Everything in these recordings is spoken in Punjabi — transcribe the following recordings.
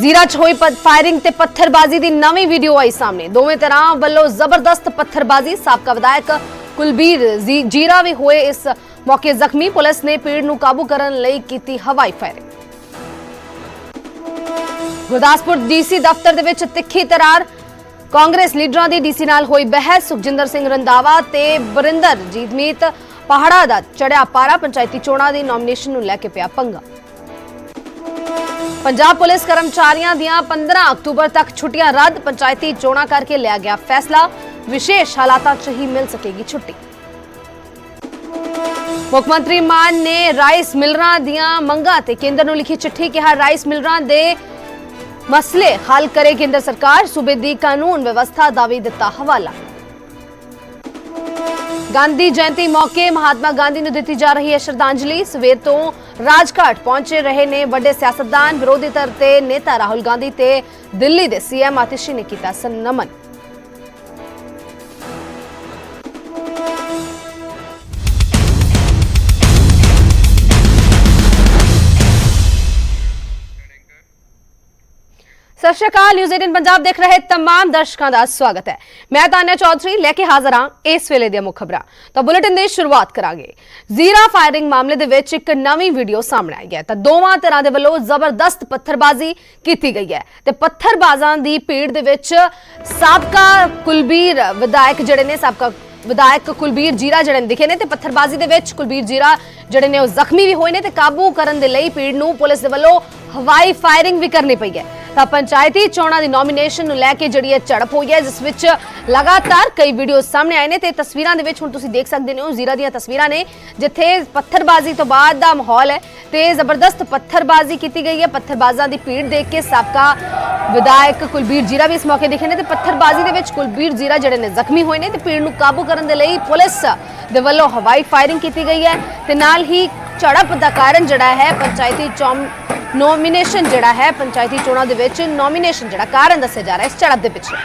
ਜ਼ੀਰਾ 'ਚ ਹੋਈ ਫਾਇਰਿੰਗ ਤੇ ਪੱਥਰਬਾਜ਼ੀ ਦੀ ਨਵੀਂ ਵੀਡੀਓ ਆਈ ਸਾਹਮਣੇ। ਦੋਵੇਂ ਤਰ੍ਹਾਂ ਵੱਲੋਂ ਜ਼ਬਰਦਸਤ ਪੱਥਰਬਾਜ਼ੀ, ਸਾਬਕਾ ਵਿਧਾਇਕ ਕੁਲਬੀਰ ਜੀਰਾ ਵੀ ਹੋਏ ਇਸ ਮੌਕੇ ਜ਼ਖਮੀ। ਪੁਲਿਸ ਨੇ ਭੀੜ ਨੂੰ ਕਾਬੂ ਕਰਨ ਲਈ ਕੀਤੀ ਹਵਾਈ ਫਾਇਰਿੰਗ ਗੁਰਦਾਸਪੁਰ ਡੀਸੀ ਦਫ਼ਤਰ ਦੇ ਵਿੱਚ ਤਿੱਖੀ ਤਰਾਰ। ਕਾਂਗਰਸ ਲੀਡਰਾਂ ਦੀ ਡੀਸੀ ਨਾਲ ਹੋਈ ਬਹਿਸ। ਸੁਖਜਿੰਦਰ ਸਿੰਘ ਰੰਦਾਵਾ ਤੇ ਬਰਿੰਦਰ ਜੀਤਮੀਤ ਪਹਾੜਾ ਦਾ ਚੜਿਆ ਪਾਰਾ। ਪੰਚਾਇਤੀ ਚੋਣਾਂ ਦੀ ਨੋਮੀਨੇਸ਼ਨ ਨੂੰ ਲੈ ਕੇ ਪਿਆ ਪੰਗਾ। ਪੰਜਾਬ ਪੁਲਿਸ ਕਰਮਚਾਰੀਆਂ ਦੀਆਂ 15 ਅਕਤੂਬਰ ਤੱਕ ਛੁੱਟੀਆਂ ਰੱਦ ਪੰਚਾਇਤੀ ਚੋਣਾਂ ਕਰਕੇ ਲਿਆ ਗਿਆ ਫੈਸਲਾ ਵਿਸ਼ੇਸ਼ ਹਾਲਾਤਾਂ 'ਚ ਹੀ ਮਿਲ ਸਕੇਗੀ ਛੁੱਟੀ ਮੁੱਖ ਮੰਤਰੀ ਮਾਨ ਨੇ ਰਾਈਸ ਮਿਲਰਾਂ ਦੀਆਂ ਮੰਗਾਂ ਤੇ ਕੇਂਦਰ ਨੂੰ ਲਿਖੀ ਚਿੱਠੀ ਕਿਹਾ ਰਾਈਸ ਮਿਲਰਾਂ ਦੇ ਮਸਲੇ ਹੱਲ ਕਰੇ ਕੇਂਦਰ ਸਰਕਾਰ ਸੂਬੇ ਦੀ ਕਾਨੂੰਨ ਵਿਵਸਥਾ ਦਾ ਵੀ ਦਿੱਤਾ ਹਵਾਲਾ ਗਾਂਧੀ ਜਯੰਤੀ ਮੌਕੇ ਮਹਾਤਮਾ ਗਾਂਧੀ ਨੂੰ ਦਿੱਤੀ ਜਾ ਰਹੀ ਹੈ ਸ਼ਰਧਾਂਜਲੀ। ਸਵੇਰ ਤੋਂ ਰਾਜਘਾਟ ਪਹੁੰਚੇ ਰਹੇ ਨੇ ਵੱਡੇ ਸਿਆਸਤਦਾਨ, ਵਿਰੋਧੀ ਧਿਰ ਤੇ ਨੇਤਾ ਰਾਹੁਲ ਗਾਂਧੀ ਤੇ ਦਿੱਲੀ ਦੇ ਸੀਐਮ ਆਤਿਸ਼ੀ ਨੇ ਕੀਤਾ ਸਨਮਨ। ਸਤਿ ਸ਼੍ਰੀ ਅਕਾਲ ਨਿਊਜ਼ 18 ਪੰਜਾਬ ਦੇਖ ਰਹੇ तमाम ਦਰਸ਼ਕਾਂ ਦਾ ਸਵਾਗਤ ਹੈ ਮੈਂ ਤਾਨਿਆ ਚੌਧਰੀ ਲੈ ਕੇ ਹਾਜ਼ਰ ਹਾਂ ਇਸ ਵੇਲੇ ਦੀਆਂ ਮੁੱਖ ਖਬਰਾਂ ਤਾਂ ਬੁਲੇਟਿਨ ਦੀ ਸ਼ੁਰੂਆਤ ਕਰਾਂਗੇ ਜ਼ੀਰਾ ਫਾਇਰਿੰਗ ਮਾਮਲੇ ਦੇ ਵਿੱਚ ਇੱਕ ਨਵੀਂ ਵੀਡੀਓ ਸਾਹਮਣੇ ਆਈ ਹੈ ਤਾਂ ਦੋਵਾਂ ਤਰ੍ਹਾਂ ਦੇ ਵੱਲੋਂ ਜ਼ਬਰਦਸਤ ਪੱਥਰਬਾਜ਼ੀ ਕੀਤੀ ਗਈ ਹੈ ਤੇ ਪੱਥਰਬਾਜ਼ਾਂ ਦੀ ਭੀੜ ਦੇ ਵਿੱਚ ਸਾਬਕਾ ਕੁਲਬੀਰ ਵਿਧਾਇਕ ਜਿਹੜੇ ਨੇ ਸਾਬਕਾ ਵਿਧਾਇਕ ਕੁਲਬੀਰ ਜੀਰਾ ਜਿਹੜੇ ਨੇ ਦਿਖੇ ਨੇ ਤੇ ਪੱਥਰਬਾਜ਼ੀ ਦੇ ਵਿੱਚ ਕੁਲਬੀਰ ਜੀਰਾ ਜਿਹੜੇ ਨੇ ਉਹ ਜ਼ਖਮੀ ਵੀ ਹੋਏ ਨੇ ਤੇ ਕਾਬੂ ਕਰਨ ਦੇ ਲਈ ਭੀੜ ਨੂੰ ਪੁਲਿਸ ਦੇ ਵੱਲੋਂ ਹਵਾਈ ਫਾਇਰਿੰਗ ਵੀ ਕਰਨੀ ਪਈ ਹੈ। ਤਾਂ ਪੰਚਾਇਤੀ ਚੋਣਾਂ ਦੀ ਨੋਮੀਨੇਸ਼ਨ ਨੂੰ ਲੈ ਕੇ ਜਿਹੜੀ ਇਹ ਝੜਪ ਹੋਈ ਹੈ, ਜਿਸ ਵਿੱਚ ਲਗਾਤਾਰ ਕਈ ਵੀਡੀਓ ਸਾਹਮਣੇ ਆਏ ਨੇ ਤੇ ਤਸਵੀਰਾਂ ਦੇ ਵਿੱਚ ਹੁਣ ਤੁਸੀਂ ਦੇਖ ਸਕਦੇ ਹੋ ਜ਼ੀਰਾ ਦੀਆਂ ਤਸਵੀਰਾਂ ਨੇ, ਜਿੱਥੇ ਪੱਥਰਬਾਜ਼ੀ ਤੋਂ ਬਾਅਦ ਦਾ ਮਾਹੌਲ ਹੈ ਤੇ ਜ਼ਬਰਦਸਤ ਪੱਥਰਬਾਜ਼ੀ ਕੀਤੀ ਗਈ ਹੈ। ਪੱਥਰਬਾਜ਼ਾਂ ਦੀ ਭੀੜ ਦੇਖ ਕੇ ਸਾਬਕਾ ਵਿਧਾਇਕ ਕੁਲਬੀਰ ਜੀਰਾ ਵੀ ਇਸ ਮੌਕੇ ਦਿਖੇ ਨੇ ਤੇ ਪੱਥਰਬਾਜ਼ੀ ਦੇ ਵਿੱਚ ਕੁਲਬੀਰ ਜੀਰਾ ਜਿਹੜੇ ਨੇ ਜ਼ਖਮੀ ਹੋਏ ਨੇ ਤੇ ਭੀੜ ਨੂੰ ਕਾਬੂ ਕਰਨ ਦੇ ਲਈ ਪੁਲਿਸ ਦੇ ਵੱਲੋਂ ਹਵਾਈ ਫਾਇਰਿੰਗ ਕੀਤੀ ਗਈ ਹੈ ਤੇ ਨਾਲ ਹੀ ਝੜਪ ਦਾ ਕਾਰਨ ਜਿਹੜਾ ਹੈ ਪੰਚਾਇਤੀ ਚੋਣ ਨੋਮੀਨੇਸ਼ਨ ਜਿਹੜਾ ਹੈ ਪੰਚਾਇਤੀ ਚੋਣਾਂ ਦੇ ਵਿੱਚ ਨੋਮੀਨੇਸ਼ਨ ਜਿਹੜਾ ਕਾਰਨ ਦੱਸਿਆ ਜਾ ਰਿਹਾ ਇਸ ਝੜਪ ਦੇ ਪਿੱਛੇ।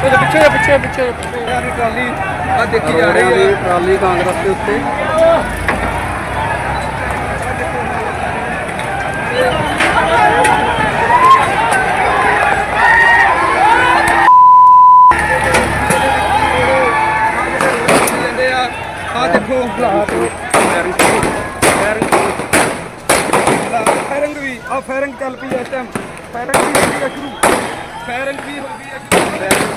ਪਿੱਛੇ ਪਿੱਛੇ ਪਿੱਛੇ ਪਿੱਛੇ। ਯਾਰ ਟਰਾਲੀ ਆ ਦੇਖੀ ਜਾ ਰਹੀ ਹੈ। ਟਰਾਲੀ ਕਾਂਗਰਸ ਦੇ ਉੱਤੇ ਆ ਦੇਖੋ ਫਾਇਰਿੰਗ ਫਾਇਰਿੰਗ ਵੀ ਆ ਫਾਇਰਿੰਗ ਚੱਲ ਪਈ ਇਸ ਟਾਈਮ ਫਾਇਰਿੰਗ ਵੀ ਹੋ ਗਈ ਸ਼ੁਰੂ ਫਾਇਰਿੰਗ ਵੀ ਹੋ ਗਈ ਹੈ ਸ਼ੁਰੂ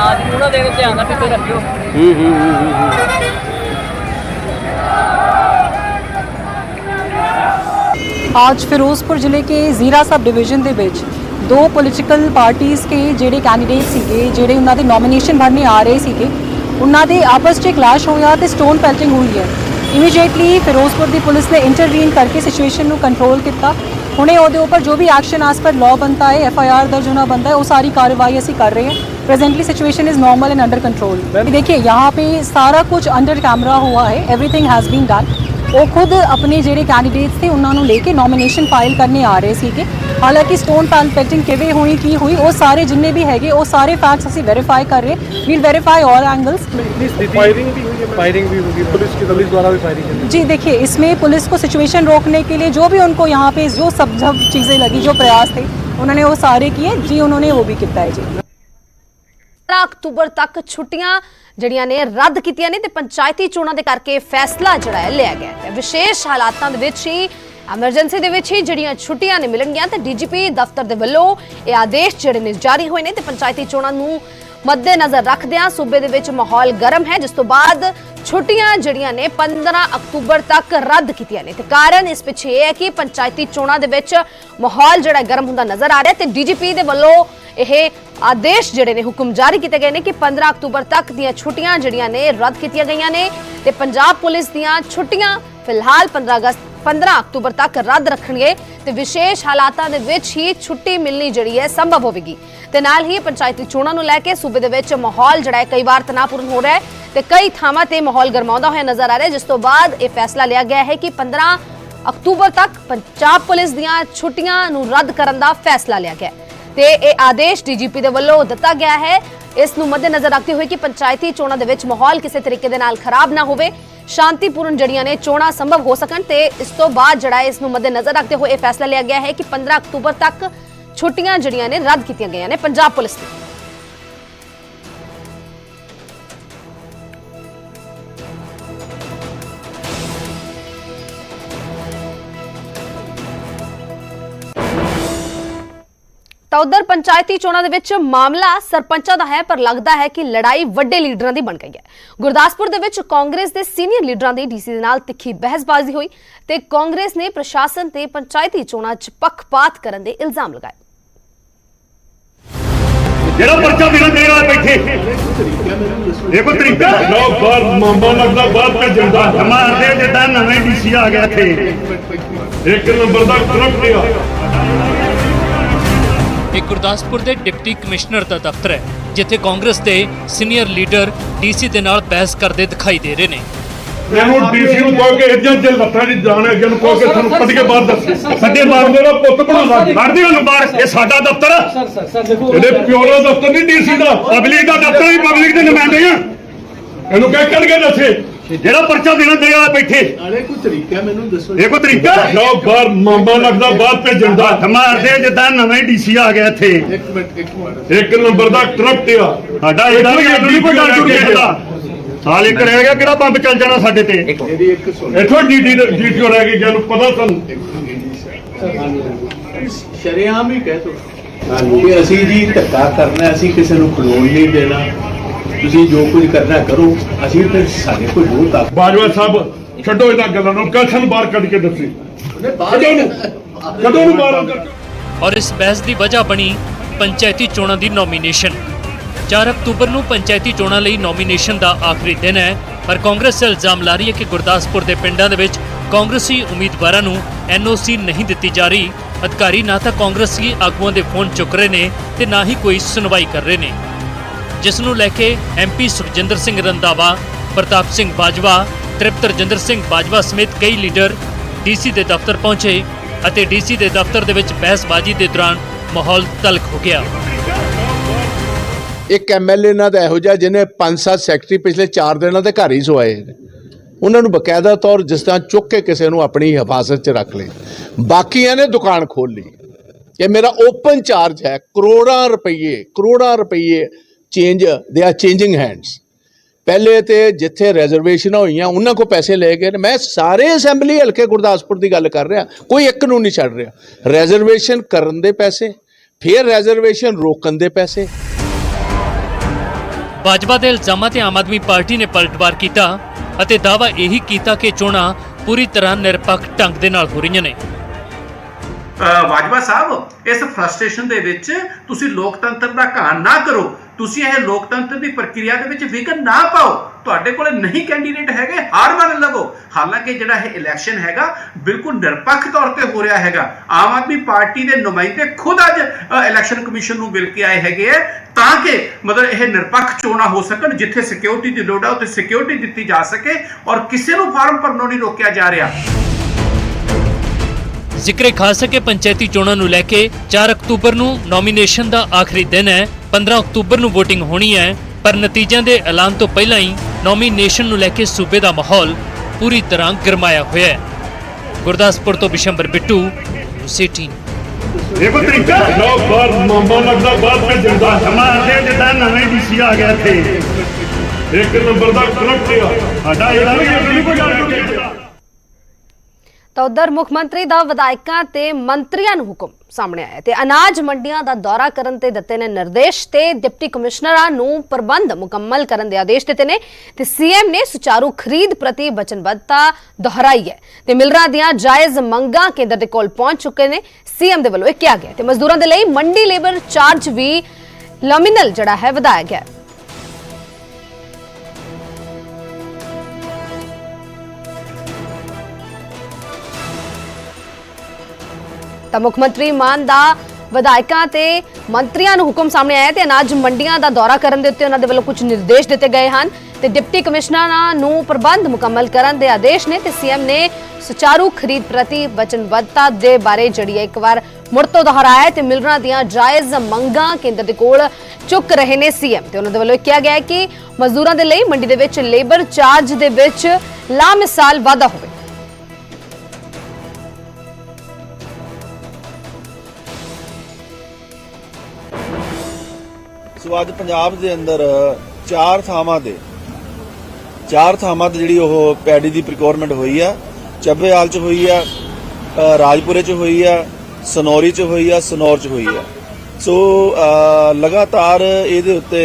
ਅੱਜ ਜਦੋਂ ਉਹਨਾਂ ਦੇ ਧਿਆਨ ਨਾਲ ਪਿੱਛੇ ਰੱਖਿਓ। ਅੱਜ ਫਿਰੋਜ਼ਪੁਰ ਜ਼ਿਲ੍ਹੇ ਕੇ ਜ਼ੀਰਾ ਸਬ ਡਿਵੀਜ਼ਨ ਦੇ ਵਿੱਚ ਦੋ ਪੋਲੀਟੀਕਲ ਪਾਰਟੀਆਂ ਕੇ ਜਿਹੜੇ ਕੈਂਡੀਡੇਟ ਸੀਗੇ ਜਿਹੜੇ ਉਹਨਾਂ ਦੇ ਨੋਮੀਨੇਸ਼ਨ ਭਰਨੇ ਆ ਰਹੇ ਸੀਗੇ ਉਹਨਾਂ ਦੇ ਆਪਸ 'ਚ ਕਲਾਸ਼ ਹੋਇਆ ਤੇ ਸਟੋਨ ਪੈਲਟਿੰਗ ਹੋਈ ਹੈ। ਇਮੀਡੀਏਟਲੀ ਫਿਰੋਜ਼ਪੁਰ ਦੀ ਪੁਲਿਸ ਨੇ ਇੰਟਰਵੀਨ ਕਰਕੇ ਸਿਚੁਏਸ਼ਨ ਨੂੰ ਕੰਟਰੋਲ ਕੀਤਾ। ਹੁਣੇ ਉਹਦੇ ਉੱਪਰ ਜੋ ਵੀ ਐਕਸ਼ਨ ਆਸ ਪਰ ਲਾਅ ਬਣਤਾ ਹੈ ਐਫ ਆਈ ਆਰ ਦਰਜ होना बनता है वो सारी कार्रवाई ਅਸੀਂ ਕਰ ਰਹੇ हैं presently situation is normal and under control देखिए यहाँ पे सारा कुछ अंडर कैमरा हुआ है एवरीथिंग हैज़ बीन डन ਉਹ ਖੁਦ ਆਪਣੇ ਜਿਹੜੇ ਕੈਂਡੀਡੇਟਸ ਸੀ ਉਹਨਾਂ ਨੂੰ ਲੈ ਕੇ ਨੋਮੀਨੇਸ਼ਨ ਫਾਈਲ ਕਰਨੇ ਆ ਰਹੇ ਸੀਗੇ ਹਾਲਾਂਕਿ ਸਟੋਨ ਪੈਲਪੇਟਿੰਗ ਕਿਵੇਂ ਹੋਈ ਕੀ ਹੋਈ ਉਹ ਸਾਰੇ ਜਿੰਨੇ ਵੀ ਹੈਗੇ ਉਹ ਸਾਰੇ ਫੈਕਟਸ ਅਸੀਂ ਵੈਰੀਫਾਈ ਕਰ ਰਹੇ we'll verify all angles firing भी हुई है फायरिंग भी होगी पुलिस की पुलिस द्वारा भी फायरिंग की जी देखिए इसमें पुलिस को सिचुएशन रोकने के लिए जो भी उनको यहाँ पे जो सब सब चीज़ें लगी जो प्रयास थे उन्होंने वो सारे किए जी उन्होंने वो भी किया है जी 15 ਅਕਤੂਬਰ ਤੱਕ ਛੁੱਟੀਆਂ ਜਿਹੜੀਆਂ ਨੇ ਰੱਦ ਕੀਤੀਆਂ ਨੇ ਤੇ ਪੰਚਾਇਤੀ ਚੋਣਾਂ ਦੇ ਕਰਕੇ ਫੈਸਲਾ ਜਿਹੜਾ ਹੈ ਲਿਆ ਗਿਆ ਹੈ। ਵਿਸ਼ੇਸ਼ ਹਾਲਾਤਾਂ ਦੇ ਵਿੱਚ ਹੀ ਐਮਰਜੈਂਸੀ ਦੇ ਵਿੱਚ ਹੀ ਜਿਹੜੀਆਂ ਛੁੱਟੀਆਂ ਨੇ ਮਿਲਣਗੀਆਂ ਤੇ ਡੀਜੀਪੀ ਦਫ਼ਤਰ ਦੇ ਵੱਲੋਂ ਇਹ ਆਦੇਸ਼ ਜਿਹੜੇ ਨੇ ਜਾਰੀ ਹੋਏ ਨੇ ਤੇ ਪੰਚਾਇਤੀ ਚੋਣਾਂ ਨੂੰ ਮੱਦੇਨਜ਼ਰ ਰੱਖਦਿਆਂ ਸੂਬੇ ਦੇ ਵਿੱਚ ਮਾਹੌਲ ਗਰਮ ਹੈ, ਜਿਸ ਤੋਂ ਬਾਅਦ ਛੁੱਟੀਆਂ ਜਿਹੜੀਆਂ ਨੇ 15 ਅਕਤੂਬਰ ਤੱਕ ਰੱਦ ਕੀਤੀਆਂ ਨੇ। ਤੇ ਕਾਰਨ ਇਸ ਪਿੱਛੇ ਇਹ ਹੈ ਕਿ ਪੰਚਾਇਤੀ ਚੋਣਾਂ ਦੇ ਵਿੱਚ ਮਾਹੌਲ ਜਿਹੜਾ ਗਰਮ ਹੁੰਦਾ ਨਜ਼ਰ ਆ ਰਿਹਾ ਤੇ ਡੀਜੀਪੀ ਦੇ ਵੱਲੋਂ ਇਹ ਆਦੇਸ਼ ਜਿਹੜੇ ਨੇ ਹੁਕਮ ਜਾਰੀ ਕੀਤੇ ਗਏ ਨੇ ਕਿ 15 ਅਕਤੂਬਰ ਤੱਕ ਦੀਆਂ ਛੁੱਟੀਆਂ ਜਿਹੜੀਆਂ ਨੇ ਰੱਦ ਕੀਤੀਆਂ ਗਈਆਂ ਨੇ ਤੇ ਪੰਜਾਬ ਪੁਲਿਸ ਦੀਆਂ ਛੁੱਟੀਆਂ ਫਿਲਹਾਲ 15 ਅਗਸਤ 15 ਅਕਤੂਬਰ ਤੱਕ ਰੱਦ ਰੱਖਣਗੇ ਤੇ ਵਿਸ਼ੇਸ਼ ਹਾਲਾਤਾਂ ਦੇ ਵਿੱਚ ਹੀ ਛੁੱਟੀ ਮਿਲਣੀ ਜਿਹੜੀ ਹੈ ਸੰਭਵ ਹੋਵੇਗੀ। ਤੇ ਨਾਲ ਹੀ ਪੰਚਾਇਤੀ ਚੋਣਾਂ ਨੂੰ ਲੈ ਕੇ ਸੂਬੇ ਦੇ ਵਿੱਚ ਮਾਹੌਲ ਜਿਹੜਾ ਹੈ ਕਈ ਵਾਰ ਤਣਾਅਪੂਰਨ ਹੋ ਰਿਹਾ ਹੈ ਤੇ ਕਈ ਥਾਵਾਂ ਤੇ ਮਾਹੌਲ ਗਰਮਾਉਂਦਾ ਹੋਇਆ ਨਜ਼ਰ ਆ ਰਿਹਾ ਜਿਸ ਤੋਂ ਬਾਅਦ ਇਹ ਫੈਸਲਾ ਲਿਆ ਗਿਆ ਹੈ ਕਿ 15 ਅਕਤੂਬਰ ਤੱਕ ਪੰਜਾਬ ਪੁਲਿਸ ਦੀਆਂ ਛੁੱਟੀਆਂ ਨੂੰ ਰੱਦ ਕਰਨ ਦਾ ਫੈਸਲਾ ਲਿਆ ਗਿਆ ਹੈ। ਤੇ ਇਹ ਆਦੇਸ਼ ਡੀਜੀਪੀ ਦੇ ਵੱਲੋਂ ਦਿੱਤਾ ਗਿਆ ਹੈ। ਇਸ ਨੂੰ ਮੱਦੇਨਜ਼ਰ ਰੱਖਦੇ ਹੋਏ ਕਿ ਪੰਚਾਇਤੀ ਚੋਣਾਂ ਦੇ ਵਿੱਚ ਮਾਹੌਲ ਕਿਸੇ ਤਰੀਕੇ ਦੇ ਨਾਲ ਖਰਾਬ ਨਾ ਹੋਵੇ, ਸ਼ਾਂਤੀਪੂਰਨ ਜੜੀਆਂ ਨੇ ਚੋਣਾਂ ਸੰਭਵ ਹੋ ਸਕਣ ਤੇ ਇਸ ਤੋਂ ਬਾਅਦ ਜਿਹੜਾ ਹੈ ਇਸ ਨੂੰ ਮੱਦੇਨਜ਼ਰ ਰੱਖਦੇ ਹੋਏ ਇਹ ਫੈਸਲਾ ਲਿਆ ਗਿਆ ਹੈ ਕਿ 15 ਅਕਤੂਬਰ ਤੱਕ ਛੁੱਟੀਆਂ ਜਿਹੜੀਆਂ ਨੇ ਰੱਦ ਕੀਤੀਆਂ ਗਈਆਂ ਨੇ ਪੰਜਾਬ ਪੁਲਿਸ ਦੀ। ਤਾਂ ਉਧਰ ਪੰਚਾਇਤੀ ਚੋਣਾਂ ਦੇ ਵਿੱਚ ਮਾਮਲਾ ਸਰਪੰਚਾਂ ਦਾ ਹੈ ਪਰ ਲੱਗਦਾ ਹੈ ਕਿ ਲੜਾਈ ਵੱਡੇ ਲੀਡਰਾਂ ਦੀ ਬਣ ਗਈ ਹੈ। ਗੁਰਦਾਸਪੁਰ ਦੇ ਵਿੱਚ ਕਾਂਗਰਸ ਦੇ ਸੀਨੀਅਰ ਲੀਡਰਾਂ ਦੀ ਡੀਸੀ ਦੇ ਨਾਲ ਤਿੱਖੀ ਬਹਿਸਬਾਜ਼ੀ ਹੋਈ ਤੇ ਕਾਂਗਰਸ ਨੇ ਪ੍ਰਸ਼ਾਸਨ ਤੇ ਪੰਚਾਇਤੀ ਚੋਣਾਂ 'ਚ ਪੱਖਪਾਤ ਕਰਨ ਦੇ ਇਲਜ਼ਾਮ ਲਗਾਏ। ਜਿਹੜਾ ਪਰਚਾ ਦੇਣਾ ਮੇਰੇ ਨਾਲ ਬੈਠੇ। ਇਹ ਕੋਈ ਤਰੀਕਾ ਲੋ ਬਾਹਰ ਮਾਮਾ ਲੱਗਦਾ ਭੇਜਣ ਦਾ ਮਾਰਦੇ ਜਿੱਦਾਂ ਨਵੇਂ ਡੀਸੀ ਆ ਗਿਆ ਇੱਥੇ। ਇੱਕ ਨੰਬਰ ਦਾ ਕਰਪਟ ਆ ਗੁਰਦਾਸਪੁਰ ਦੇ ਡਿਪਟੀ ਕਮਿਸ਼ਨਰ ਦਾ ਦਫ਼ਤਰ ਹੈ ਜਿੱਥੇ ਕਾਂਗਰਸ ਦੇ ਸੀਨੀਅਰ ਲੀਡਰ ਡੀਸੀ ਦੇ ਨਾਲ ਬਹਿਸ ਕਰਦੇ ਦਿਖਾਈ ਦੇ ਰਹੇ ਨੇ। ਮੈਨੂੰ ਡੀਸੀ ਨੂੰ ਕਹੋ ਕਿ ਇੱਜਾਂ ਚ ਲੱਤਾਂ ਦੀ ਜਾਣ ਹੈ ਅੱਗੇ ਨੂੰ ਕਹੋ ਕਿ ਤੁਹਾਨੂੰ ਕੱਢ ਕੇ ਬਾਹਰ ਦੱਸ। ਸੱਡੇ ਬਾਹਰ ਮੇਰਾ ਪੁੱਤ ਬਣਾ ਲਾ ਕੱਢਦੇ ਉਹਨੂੰ ਬਾਹਰ। ਇਹ ਸਾਡਾ ਦਫ਼ਤਰ ਆ। ਇਹਦੇ ਪਿਓ ਦਾ ਦਫ਼ਤਰ ਨਹੀਂ ਡੀਸੀ ਦਾ। ਪਬਲਿਕ ਦਾ ਦਫ਼ਤਰ ਹੀ ਪਬਲਿਕ ਦੇ ਨੁਮਾਇੰਦੇ ਆ। ਇਹਨੂੰ ਕਹਿ ਕੱਢ ਕੇ ਦੱਸੇ। ਜਿਹੜਾ ਪਰਚਾ ਦੇਣਾ ਮੇਰੇ ਨਾਲ ਬੈਠੇ। ਨਾਲੇ ਕੋਈ ਤਰੀਕਾ ਮੈਨੂੰ ਦੱਸੋ। ਇਹ ਕੋਈ ਤਰੀਕਾ? ਲੋ ਬਾਹਰ ਮਾਮਾ ਲੱਗਦਾ ਬਾਹਰ ਭੇਜਣ ਦਾ। ਮਾਰਦੇ ਜਿੱਦਾਂ ਨਵੇਂ ਡੀਸੀ ਆ ਗਿਆ ਇੱਥੇ। ਇੱਕ ਮਿੰਟ ਇੱਕ ਮਿੰਟ। ਇੱਕ ਨੰਬਰ ਦਾ ਕਰਪਟ ਆ ਸਾਡਾ ਇਹਦਾ ਵੀ ਨਹੀਂ ਕੋਈ ਡਰ ਡੁਰ ਕਿਸੇ ਦਾ ਸਾਲ ਇੱਕ ਰਹਿ ਗਿਆ ਕਿਹੜਾ ਬੰਬ ਚੱਲ ਜਾਣਾ ਸਾਡੇ ਤੇ? ਮੇਰੀ ਇੱਕ ਸੁਣ। ਇੱਥੋਂ ਡੀਟੀ ਡੀਟੀਓ ਰਹਿ ਗਈ ਜਾਨੂੰ ਪਤਾ ਤੁਹਾਨੂੰ ਸ਼ਰਿਆਮ ਹੀ ਕਹਿ ਤੋ ਕਿ ਅਸੀਂ ਜੀ ਧੱਕਾ ਕਰਨਾ ਅਸੀਂ ਕਿਸੇ ਨੂੰ ਖਲੋਣ ਨਹੀਂ ਦੇਣਾ। ਤੁਸੀਂ ਜੋ ਕੁਝ ਕਰਨਾ ਕਰੋ ਅਸੀਂ ਫਿਰ ਸਾਡੇ ਕੋਲ ਜੋ ਤਾਕਤ ਬਾਜਵਾ ਸਾਹਿਬ ਛੱਡੋ ਇਹਨਾਂ ਗੱਲਾਂ ਨੂੰ ਕਸ਼ਨ ਬਾਹਰ ਕੱਢ ਕੇ ਦੱਸੀ। ਕਦੋਂ ਨੂੰ ਕਦੋਂ ਨੂੰ ਬਾਹਰ ਔਰ ਇਸ ਬਹਿਸ ਦੀ ਵਜ੍ਹਾ ਬਣੀ ਪੰਚਾਇਤੀ ਚੋਣਾਂ ਦੀ ਨੋਮੀਨੇਸ਼ਨ 4 ਅਕਤੂਬਰ ਨੂੰ ਪੰਚਾਇਤੀ ਚੋਣਾਂ ਲਈ ਨੋਮੀਨੇਸ਼ਨ ਦਾ ਆਖਰੀ ਦਿਨ ਹੈ ਪਰ ਕਾਂਗਰਸ ਇਲਜ਼ਾਮ ਲਾ ਰਹੀ ਹੈ ਕਿ ਗੁਰਦਾਸਪੁਰ ਦੇ ਪਿੰਡਾਂ ਦੇ ਵਿੱਚ ਕਾਂਗਰਸੀ ਉਮੀਦਵਾਰਾਂ ਨੂੰ ਐਨਓਸੀ ਨਹੀਂ ਦਿੱਤੀ ਜਾ ਰਹੀ। ਅਧਿਕਾਰੀ ਨਾ ਤਾਂ ਕਾਂਗਰਸੀ ਆਗੂਆਂ ਦੇ ਫੋਨ ਚੁੱਕ ਰਹੇ ਨੇ ਤੇ ਨਾ ਹੀ ਕੋਈ ਸੁਣਵਾਈ ਕਰ ਰਹੇ ਨੇ। ਜਿਸ ਨੂੰ ਲੈ ਕੇ ਐਮਪੀ ਸੁਖਜਿੰਦਰ ਸਿੰਘ ਰੰਧਾਵਾ, ਪ੍ਰਤਾਪ ਸਿੰਘ ਬਾਜਵਾ, ਤ੍ਰਿਪਤ ਰਜਿੰਦਰ ਸਿੰਘ ਬਾਜਵਾ ਸਮੇਤ ਕਈ ਲੀਡਰ ਡੀਸੀ ਦੇ ਦਫ਼ਤਰ ਪਹੁੰਚੇ ਅਤੇ ਡੀਸੀ ਦੇ ਦਫ਼ਤਰ ਦੇ ਵਿੱਚ ਬਹਿਸਬਾਜ਼ੀ ਦੇ ਦੌਰਾਨ ਮਾਹੌਲ ਤਲਖ ਹੋ ਗਿਆ। ਇੱਕ ਐਮਐਲਏ ਨਾਲ ਦਾ ਇਹੋ ਜਿਹਾ ਜਿਹਨੇ 5-7 ਸੈਕਟਰੀ ਪਿਛਲੇ 4 ਦਿਨਾਂ ਦੇ ਘਰ ਹੀ ਸੋਏ ਉਹਨਾਂ ਨੂੰ ਬਕਾਇਦਾ ਤੌਰ ਜਿਸ ਤਰ੍ਹਾਂ ਚੁੱਕ ਕੇ ਕਿਸੇ ਨੂੰ ਆਪਣੀ ਹਿਫਾਜ਼ਤ 'ਚ ਰੱਖ ਲਈ ਬਾਕੀਆਂ ਨੇ ਦੁਕਾਨ ਖੋਲ ਲਈ। ਇਹ ਮੇਰਾ ਓਪਨ ਚਾਰਜ ਹੈ। ਕਰੋੜਾਂ ਰੁਪਏ ਕਰੋੜਾਂ ਰੁਪਏ change they are changing hands ਪਹਿਲੇ ਤੇ ਜਿੱਥੇ ਰਿਜ਼ਰਵੇਸ਼ਨਾਂ ਹੋਈਆਂ, ਉਹਨਾਂ ਕੋ ਪੈਸੇ ਲਏ ਗਏ ਨੇ। ਮੈਂ ਸਾਰੇ ਅਸੈਂਬਲੀ ਹਲਕੇ ਗੁਰਦਾਸਪੁਰ ਦੀ ਗੱਲ ਕਰ ਰਿਹਾ। ਕੋਈ ਇੱਕ ਨੂੰ ਨਹੀਂ ਛੱਡ ਰਿਹਾ। ਰਿਜ਼ਰਵੇਸ਼ਨ ਕਰਨ ਦੇ ਪੈਸੇ, ਫਿਰ ਰਿਜ਼ਰਵੇਸ਼ਨ ਰੋਕਣ ਦੇ ਪੈਸੇ। ਬਾਜਵਾ ਦੇ ਇਲਜ਼ਾਮਾਂ ਤੇ ਆਮ ਆਦਮੀ ਪਾਰਟੀ ਨੇ ਪਲਟਵਾਰ ਕੀਤਾ ਅਤੇ ਦਾਅਵਾ ਇਹੀ ਕੀਤਾ ਕਿ ਚੋਣਾਂ ਪੂਰੀ ਤਰ੍ਹਾਂ ਨਿਰਪੱਖ ਢੰਗ ਦੇ ਨਾਲ ਹੋ ਰਹੀਆਂ ਨੇ। ਅ, ਬਾਜਵਾ ਸਾਹਿਬ ਇਸ ਫਰਸਟ੍ਰੇਸ਼ਨ ਦੇ ਵਿੱਚ ਤੁਸੀਂ ਲੋਕਤੰਤਰ ਦਾ ਘਾਣ ਨਾ ਕਰੋ। ਤੁਸੀਂ ਇਹ ਲੋਕਤੰਤਰ ਦੀ ਪ੍ਰਕਿਰਿਆ ਦੇ ਵਿੱਚ ਵਿਘਨ ਨਾ ਪਾਓ। ਤੁਹਾਡੇ ਕੋਲ ਨਹੀਂ ਕੈਂਡੀਡੇਟ ਹੈਗੇ ਹਾਰ ਮੰਨ ਲਵੋ। ਹਾਲਾਂਕਿ ਜਿਹੜਾ ਇਹ ਇਲੈਕਸ਼ਨ ਹੈਗਾ ਬਿਲਕੁਲ ਨਿਰਪੱਖ ਤੌਰ ਤੇ ਹੋ ਰਿਹਾ ਹੈਗਾ। ਆਮ ਆਦਮੀ ਪਾਰਟੀ ਦੇ ਨੁਮਾਇੰਦੇ ਖੁਦ ਅੱਜ ਇਲੈਕਸ਼ਨ ਕਮਿਸ਼ਨ ਨੂੰ ਮਿਲ ਕੇ ਆਏ ਹੈਗੇ ਹੈ ਤਾਂ ਕਿ ਮਤਲਬ ਇਹ ਨਿਰਪੱਖ ਚੋਣਾਂ ਹੋ ਸਕਣ ਜਿੱਥੇ ਸਿਕਿਉਰਿਟੀ ਦੀ ਲੋੜ ਹੈ ਉੱਥੇ ਸਿਕਿਉਰਿਟੀ ਦਿੱਤੀ ਜਾ ਸਕੇ ਔਰ ਕਿਸੇ ਨੂੰ ਫਾਰਮ ਭਰਨੋਂ ਨਹੀਂ ਰੋਕਿਆ ਜਾ ਰਿਹਾ। ਜ਼ਿਕਰੇ ਖਾਸ ਹੈ ਕਿ ਪੰਚਾਇਤੀ ਚੋਣਾਂ ਨੂੰ ਲੈ ਕੇ 4 ਅਕਤੂਬਰ ਨੂੰ ਨੋਮੀਨੇਸ਼ਨ ਦਾ ਆਖਰੀ ਦਿਨ ਹੈ 15 ਅਕਤੂਬਰ ਨੂੰ VOTING ਹੋਣੀ ਹੈ ਪਰ ਨਤੀਜਿਆਂ ਦੇ ਐਲਾਨ ਤੋਂ ਪਹਿਲਾਂ ਹੀ ਨੋਮੀਨੇਸ਼ਨ ਨੂੰ ਲੈ ਕੇ ਸੂਬੇ ਦਾ ਮਾਹੌਲ ਪੂਰੀ ਤਰ੍ਹਾਂ ਗਰਮਾਇਆ ਹੋਇਆ ਹੈ। ਗੁਰਦਾਸਪੁਰ ਤੋਂ ਬਿਸ਼ੰਬਰ ਬਿੱਟੂ ਸਿਟੀ ਇਹ ਕੋਈ ਤਰੀਕਾ ਲੋ ਬਾਹਰ ਮਾਮਾ ਲੱਗਦਾ ਬਾਹਰ ਭੇਜਣ ਦਾ। ਮਾਰਦੇ ਜਿੱਦਾਂ ਨਵੇਂ ਡੀਸੀ ਆ ਗਿਆ ਇੱਥੇ। ਇੱਕ ਨੰਬਰ ਦਾ ਕਰਪਟ ਆ ਸਾਡਾ ਇਹਦਾ ਵੀ ਅੱਡ ਨਹੀਂ ਕੋਈ ਡਰ ਡੁਰ ਕਿਸੇ ਦਾ ਤਾਂ ਉਧਰ ਮੁੱਖ ਮੰਤਰੀ ਦਾ ਵਿਧਾਇਕਾਂ ਤੇ ਮੰਤਰੀਆਂ ਨੂੰ ਹੁਕਮ ਸਾਹਮਣੇ ਆਇਆ ਤੇ ਅਨਾਜ ਮੰਡੀਆਂ ਦਾ ਦੌਰਾ ਕਰਨ ਤੇ ਦਿੱਤੇ ਨੇ ਨਿਰਦੇਸ਼ ਤੇ ਡਿਪਟੀ ਕਮਿਸ਼ਨਰਾਂ ਨੂੰ ਪ੍ਰਬੰਧ ਮੁਕੰਮਲ ਕਰਨ ਦੇ ਆਦੇਸ਼ ਦਿੱਤੇ ਨੇ ਤੇ ਸੀਐਮ ਨੇ ਸੁਚਾਰੂ ਖਰੀਦ ਪ੍ਰਤੀ ਵਚਨਬੱਧਤਾ ਦੁਹਰਾਈ ਹੈ ਤੇ ਮਿਲਰਾਂ ਦੀਆਂ ਜਾਇਜ਼ ਮੰਗਾਂ ਕੇਂਦਰ ਦੇ ਕੋਲ ਪਹੁੰਚ ਚੁੱਕੇ ਨੇ, ਸੀਐਮ ਦੇ ਵੱਲੋਂ ਇਹ ਕਿਹਾ ਗਿਆ ਤੇ ਮਜ਼ਦੂਰਾਂ ਦੇ ਲਈ ਮੰਡੀ ਲੇਬਰ ਚਾਰਜ ਵੀ ਲਮਿਨਲ ਜਿਹੜਾ ਹੈ, ਵਧਾਇਆ ਗਿਆ ਤਾਂ ਮੁੱਖ ਮੰਤਰੀ ਮਾਨ ਦਾ ਵਿਧਾਇਕਾਂ ਤੇ ਮੰਤਰੀਆਂ ਨੂੰ ਹੁਕਮ ਸਾਹਮਣੇ ਆਇਆ ਤੇ ਅਨਾਜ ਮੰਡੀਆਂ ਦਾ ਦੌਰਾ ਕਰਨ ਦੇ ਉੱਤੇ ਉਹਨਾਂ ਦੇ ਵੱਲੋਂ ਕੁਝ ਨਿਰਦੇਸ਼ ਦਿੱਤੇ ਗਏ ਹਨ ਤੇ ਡਿਪਟੀ ਕਮਿਸ਼ਨਰਾਂ ਨੂੰ ਪ੍ਰਬੰਧ ਮੁਕੰਮਲ ਕਰਨ ਦੇ ਆਦੇਸ਼ ਨੇ ਤੇ ਸੀਐਮ ਨੇ ਸੁਚਾਰੂ ਖਰੀਦ ਪ੍ਰਤੀ ਵਚਨਬੱਧਤਾ ਦੇ ਬਾਰੇ ਜਿਹੜੀ ਹੈ ਇੱਕ ਵਾਰ ਮੁੜ ਤੋਂ ਦੁਹਰਾਇਆ ਹੈ ਤੇ ਮਿਲਰਾਂ ਦੀਆਂ ਜਾਇਜ਼ ਮੰਗਾਂ ਕੇਂਦਰ ਦੇ ਕੋਲ ਚੁੱਕ ਰਹੇ ਨੇ ਸੀਐਮ ਤੇ ਉਹਨਾਂ ਦੇ ਵੱਲੋਂ ਕਿਹਾ ਗਿਆ ਕਿ ਮਜ਼ਦੂਰਾਂ ਦੇ ਲਈ ਮੰਡੀ ਦੇ ਵਿੱਚ ਲੇਬਰ ਚਾਰਜ ਦੇ ਵਿੱਚ ਲਾ ਮਿਸਾਲ ਵਾਧਾ ਹੋਵੇ। ਸੋ ਅੱਜ ਪੰਜਾਬ ਦੇ ਅੰਦਰ ਚਾਰ ਥਾਵਾਂ ਤੇ, ਚਾਰ ਥਾਵਾਂ ਤੇ ਜਿਹੜੀ ਉਹ ਪੈਡੀ ਦੀ ਪ੍ਰੋਕਿਉਰਮੈਂਟ ਹੋਈ ਆ। ਚੱਬੇਵਾਲ 'ਚ ਹੋਈ ਆ ਰਾਜਪੁਰੇ 'ਚ ਹੋਈ ਆ, ਸਨੌਰੀ 'ਚ ਹੋਈ ਆ, ਸਨੌਰ 'ਚ ਹੋਈ ਆ। ਸੋ ਲਗਾਤਾਰ ਇਹਦੇ ਉੱਤੇ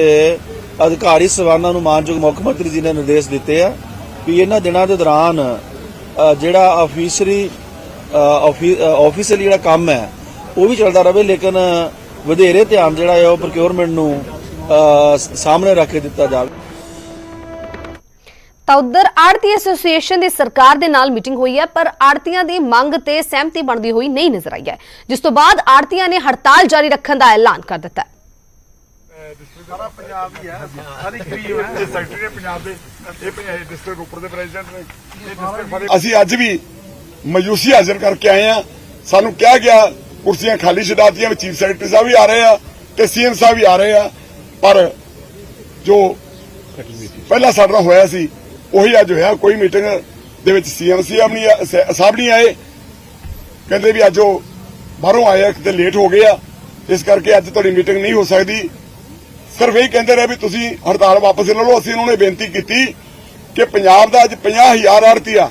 ਅਧਿਕਾਰੀ ਸਵਾਨਾਂ ਨੂੰ ਮਾਨਯੋਗ ਮੁੱਖ ਮੰਤਰੀ ਜੀ ਨੇ ਨਿਰਦੇਸ਼ ਦਿੱਤੇ ਆ ਵੀ ਇਹਨਾਂ ਦਿਨਾਂ ਦੇ ਦੌਰਾਨ ਜਿਹੜਾ ਆਫੀਸਰੀ ਆਫੀਸਲੀ ਜਿਹੜਾ ਕੰਮ ਹੈ, ਉਹ ਵੀ ਚੱਲਦਾ ਰਹੇ, ਲੇਕਿਨ ਵਧੇਰੇ ਧਿਆਨ ਜਿਹੜਾ ਹੈ ਉਹ ਪ੍ਰੋਕਿਉਰਮੈਂਟ ਨੂੰ ਸਾਹਮਣੇ ਰੱਖ ਕੇ ਦਿੱਤਾ ਜਾਵੇ। ਤਾਂ ਉਧਰ ਆੜਤੀ ਐਸੋਸੀਏਸ਼ਨ ਦੀ ਸਰਕਾਰ ਦੇ ਨਾਲ ਮੀਟਿੰਗ ਹੋਈ ਹੈ ਪਰ ਆੜਤੀਆਂ ਦੀ ਮੰਗ ਤੇ ਸਹਿਮਤੀ ਬਣਦੀ ਹੋਈ ਨਹੀਂ ਨਜ਼ਰ ਆਈ ਹੈ। ਜਿਸ ਤੋਂ ਬਾਅਦ ਆੜਤੀਆਂ ਨੇ ਹੜਤਾਲ ਜਾਰੀ ਰੱਖਣ ਦਾ ਐਲਾਨ ਕਰ ਦਿੱਤਾ ਹੈ। ਸਾਰਾ ਪੰਜਾਬ ਹੀ ਹੈ ਸਾਰੀ ਗਰੀਬ ਹੈ। ਇਹ ਸੈਕਟਰੀ ਨੇ ਪੰਜਾਬ ਦੇ ਇਹ ਡਿਸਟ੍ਰਿਕਟ ਉੱਪਰ ਦੇ ਪ੍ਰੈਜ਼ੀਡੈਂਟ ਨੇ। ਇਹ ਡਿਸਟ੍ਰਿਕਟ ਅਸੀਂ ਅੱਜ ਵੀ ਮਯੂਸੀ ਹਾਜ਼ਰ ਕਰਕੇ ਆਏ ਆ ਸਾਨੂੰ ਕਿਹਾ ਗਿਆ ਕੁਰਸੀਆਂ ਖਾਲੀ ਛਡਾਤੀਆਂ ਵਿੱਚ ਚੀਫ ਸੈਕਟਰੀ ਸਾਹਿਬ ਵੀ ਆ ਰਹੇ ਆ ਤੇ ਸੀਐਮ ਸਾਹਿਬ ਵੀ ਆ ਰਹੇ ਆ। ਪਰ ਜੋ ਪਹਿਲਾਂ ਸਾਡਾ ਹੋਇਆ ਸੀ, ਉਹੀ ਅੱਜ ਹੋਇਆ। ਕੋਈ ਮੀਟਿੰਗ ਦੇ ਵਿੱਚ ਸੀਐਮ ਸੀਐਮ ਨਹੀਂ ਸਾਹਿਬ ਨਹੀਂ ਆਏ। ਕਹਿੰਦੇ ਵੀ ਅੱਜ ਉਹ ਬਾਹਰੋਂ ਆਏ ਆ ਲੇਟ ਹੋ ਗਏ ਆ। ਇਸ ਕਰਕੇ ਅੱਜ ਤੁਹਾਡੀ ਮੀਟਿੰਗ ਨਹੀਂ ਹੋ ਸਕਦੀ। ਸਿਰਫ ਇਹ ਕਹਿੰਦੇ ਰਹੇ ਵੀ ਤੁਸੀਂ ਹੜਤਾਲ ਵਾਪਸ ਲੈ ਲਓ। ਅਸੀਂ ਉਹਨਾਂ ਨੇ ਬੇਨਤੀ ਕੀਤੀ ਕਿ ਪੰਜਾਬ ਦਾ ਅੱਜ 50000 ਆੜਤੀ ਆ।